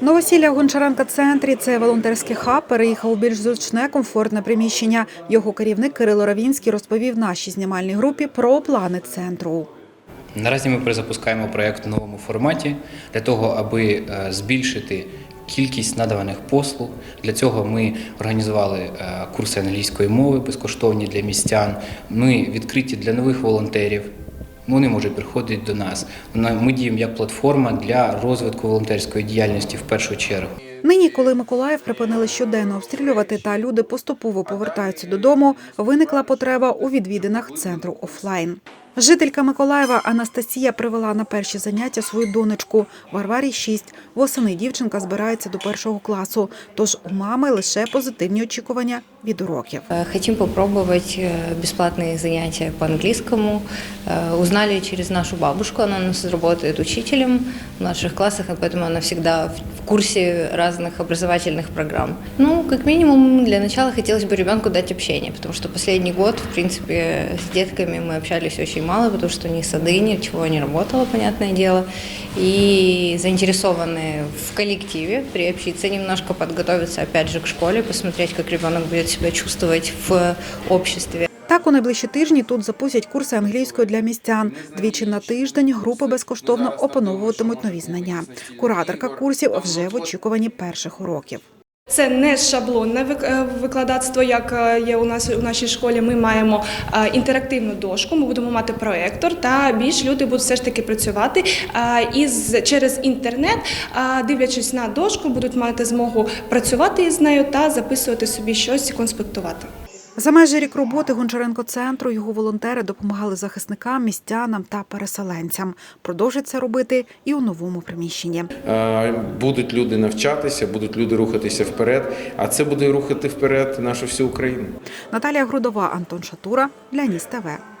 Новосілля в Гончаренка центрі це волонтерський хаб. Переїхав у більш зручне, комфортне приміщення. Його керівник Кирило Равінський розповів нашій знімальній групі про плани центру. Наразі ми перезапускаємо проєкт в новому форматі для того, аби е, збільшити кількість надаваних послуг. Для цього ми організували е, курси англійської мови безкоштовні для містян. Ми відкриті для нових волонтерів. Вони можуть приходити до нас. Ми діємо як платформа для розвитку волонтерської діяльності в першу чергу. Нині, коли Миколаїв припинили щоденно обстрілювати та люди поступово повертаються додому, виникла потреба у відвідинах центру офлайн. Жителька Миколаєва Анастасія привела на перші заняття свою донечку. Варварі 6. Восени дівчинка збирається до першого класу. Тож у мами лише позитивні очікування від уроків. Э, Хотим попробовать э, бесплатные занятия по английскому. Э, Узнали через нашу бабушку, она у нас работает учителем в младших классах, и поэтому она всегда в- в курсе разных образовательных программ. Ну, как минимум, для начала хотелось бы ребенку дать общение, потому что последний год, в принципе, с детками мы общались очень мало, потому что ни сады, ничего не работало, понятное дело. И заинтересованы в коллективе, приобщиться немножко, подготовиться опять же к школе, посмотреть, как ребенок будет себя чувствовать в обществе. Так, у найближчі тижні тут запустять курси англійської для містян. Двічі на тиждень групи безкоштовно опановуватимуть нові знання. Кураторка курсів вже в очікуванні перших уроків. Це не шаблонне е, викладацтво, як е, є у нас у нашій школі. Ми маємо е, інтерактивну дошку. Ми будемо мати проектор, та більш люди будуть все ж таки працювати із через інтернет, дивлячись на дошку, будуть мати змогу працювати із нею та записувати собі щось і конспектувати. За майже рік роботи Гончаренко центру його волонтери допомагали захисникам, містянам та переселенцям. Продовжать це робити і у новому приміщенні. Будуть люди навчатися, будуть люди рухатися вперед, а це буде рухати вперед нашу всю Україну. Наталія Грудова, Антон Шатура для Ніс ТВ.